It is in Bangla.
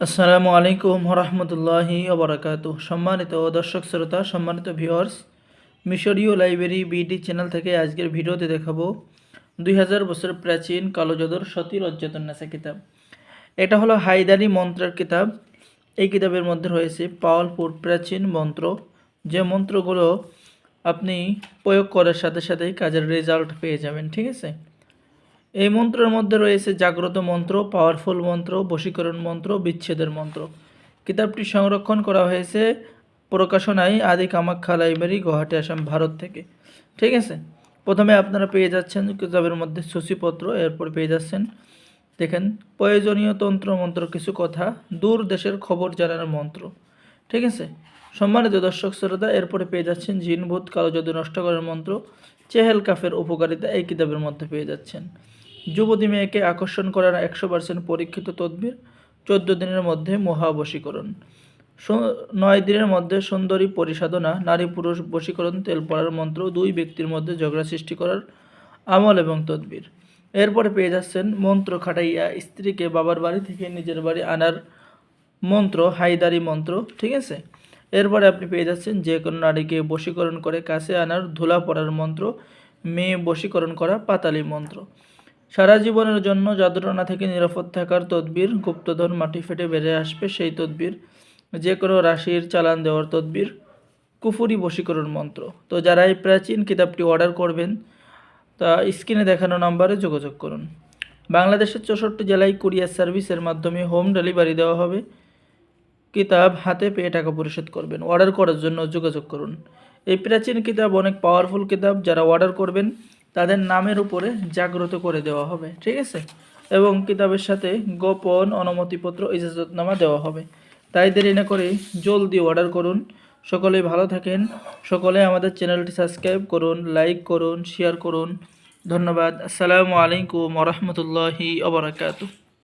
আসসালামু আলাইকুম রহমতুল্লাহি ওবরাকাত সম্মানিত দর্শক শ্রোতা, সম্মানিত ভিউয়ার্স মিশরীয় লাইব্রেরি বিডি চ্যানেল থেকে আজকের ভিডিওতে দেখাবো দুই হাজার বছর প্রাচীন কালোজাদুর সতীর অজ্জাতন্যাসা কিতাব। এটা হলো হায়দারি মন্ত্রের কিতাব। এই কিতাবের মধ্যে রয়েছে পাওয়ারফুল প্রাচীন মন্ত্র। যে মন্ত্রগুলো আপনি প্রয়োগ করার সাথে সাথেই কাজের রেজাল্ট পেয়ে যাবেন, ঠিক আছে? এই মন্ত্রের মধ্যে রয়েছে জাগ্রত মন্ত্র পাওয়ারফুল মন্ত্র, বশীকরণ মন্ত্র, বিচ্ছেদের মন্ত্র। কিতাবটি সংরক্ষণ করা হয়েছে প্রকাশনায় আদি কামাখ্যা লাইব্রেরি, গুয়াহাটি, আসাম, ভারত থেকে। ঠিক আছে? প্রথমে আপনারা পেয়ে যাচ্ছেন কিতাবের মধ্যে সূচিপত্র, এরপর পেয়ে যাচ্ছেন, দেখেন, প্রয়োজনীয় তন্ত্র, মন্ত্র, কিছু কথা, দূর দেশের খবর জানার মন্ত্র। ঠিক আছে? সম্মানিত দর্শক, শ্রোতা, এরপরে পেয়ে যাচ্ছেন জিনভূত কালো জাদু নষ্ট করার মন্ত্র, চেহেল কাফের উপকারিতা এই কিতাবের মধ্যে পেয়ে যাচ্ছেন। যুবতী মেয়েকে আকর্ষণ করার একশো পার্সেন্ট পরীক্ষিত তদবির চোদ্দ দিনের মধ্যে মহাবশীকরণ। নয় দিনের মধ্যে সুন্দরী পরিসাধনা, নারী পুরুষ বশীকরণ, তেল পড়ার মন্ত্র, দুই ব্যক্তির মধ্যে ঝগড়া সৃষ্টি করার আমল এবং তদবির। এরপরে পেয়ে যাচ্ছেন মন্ত্র খাটাইয়া স্ত্রীকে বাবার বাড়ি থেকে নিজের বাড়ি আনার মন্ত্র হাইদারি মন্ত্র, ঠিক আছে? এরপরে আপনি পেয়ে যাচ্ছেন যে কোনো নারীকে বশীকরণ করে কাছে আনার ধুলা পড়ার মন্ত্র, মেয়ে বশীকরণ করা পাতালি মন্ত্র। সারা জীবনের জন্য জাদুটনা থেকে নিরাপদ থাকার তদবির গুপ্তধন মাটি ফেটে বেড়ে আসবে, সেই তদবির যে কোনো রাশির চালান দেওয়ার তদবির, কুফুরি বশীকরণ মন্ত্র। তো যারা এই প্রাচীন কিতাবটি অর্ডার করবেন, তা স্ক্রিনে দেখানো নাম্বারে যোগাযোগ করুন। বাংলাদেশের চৌষট্টি জেলায় কুরিয়ার সার্ভিসের মাধ্যমে হোম ডেলিভারি দেওয়া হবে। কিতাব হাতে পেয়ে টাকা পরিশোধ করবেন। অর্ডার করার জন্য যোগাযোগ করুন। এই প্রাচীন কিতাব অনেক পাওয়ারফুল কিতাব, যারা অর্ডার করবেন তাদের নামের উপরে জাগ্রত করে দেওয়া হবে, ঠিক আছে? এবং কিতাবের সাথে গোপন অনুমতিপত্র, ইজাজতনামা দেওয়া হবে। তাই দেরি না করে জলদি অর্ডার করুন। সকলেই ভালো থাকেন। সকলে আমাদের চ্যানেলটি সাবস্ক্রাইব করুন লাইক করুন শেয়ার করুন। ধন্যবাদ। আসসালামু আলাইকুম রহমতুল্লাহি ওবরাকাতু